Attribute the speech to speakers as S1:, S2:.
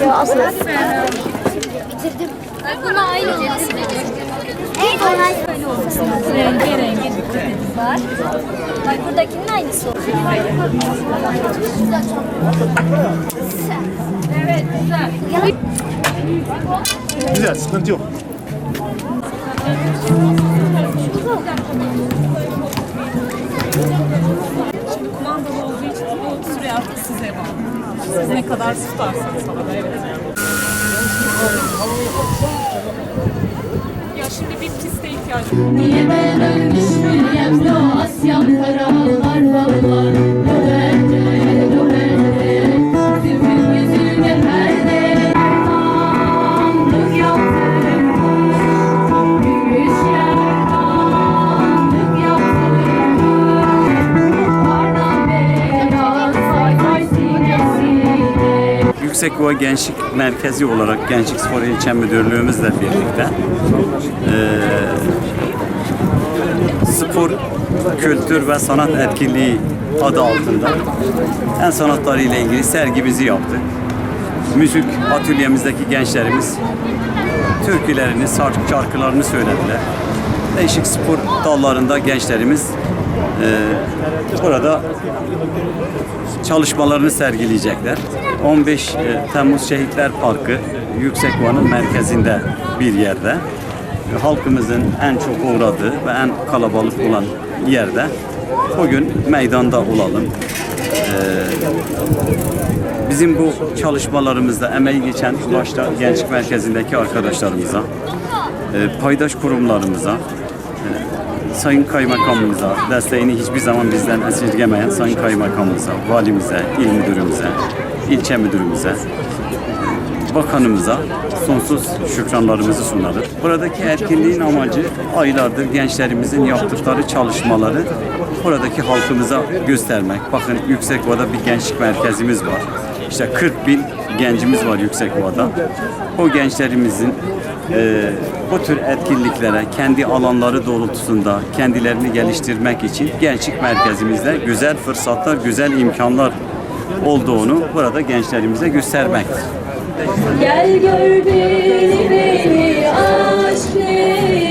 S1: Yo asla. Bitirdim. Buna aynı olması En kolay böyle olması lazım.
S2: Rengi rengi dikkat edin.
S1: Var. Bak buradakinin aynısı olacak.
S2: Evet güzel.
S3: Güzel, sıkıntı yok.
S2: Şimdi kumandalı olduğu için bu süre artık size bağlı. Siz ne kadar tutarsanız havada evet. Ya şimdi bir piste ihtiyacım var.
S4: Niye ben ölmüş müyem de Asyam karalar bağlar
S5: Yüksekova Gençlik Merkezi olarak Gençlik Spor İlçe Müdürlüğümüzle birlikte eee, spor, kültür ve sanat etkinliği adı altında en sanatları ile ilgili sergimizi yaptık. Müzik atölyemizdeki gençlerimiz türkülerini, şark- şarkılarını söylediler. Değişik spor dallarında gençlerimiz eee, burada çalışmalarını sergileyecekler. 15 e, Temmuz Şehitler Parkı Yüksekvan'ın merkezinde bir yerde. E, Halkımızın en çok uğradığı ve en kalabalık olan yerde bugün meydanda olalım. E, Bizim bu çalışmalarımızda emeği geçen başta Gençlik Merkezi'ndeki arkadaşlarımıza, e, paydaş kurumlarımıza, Sayın Kaymakamımıza, desteğini hiçbir zaman bizden esirgemeyen Sayın Kaymakamımıza, valimize, il müdürümüze, ilçe müdürümüze, bakanımıza sonsuz şükranlarımızı sunarız. Buradaki etkinliğin amacı aylardır gençlerimizin yaptıkları çalışmaları buradaki halkımıza göstermek. Bakın Yüksekova'da bir gençlik merkezimiz var. İşte 40 bin gencimiz var Yüksekova'da. O gençlerimizin e, bu tür etkinliklere kendi alanları doğrultusunda kendilerini geliştirmek için gençlik merkezimizde güzel fırsatlar, güzel imkanlar olduğunu burada gençlerimize göstermektir.
S4: Gel gör beni beni aşk ne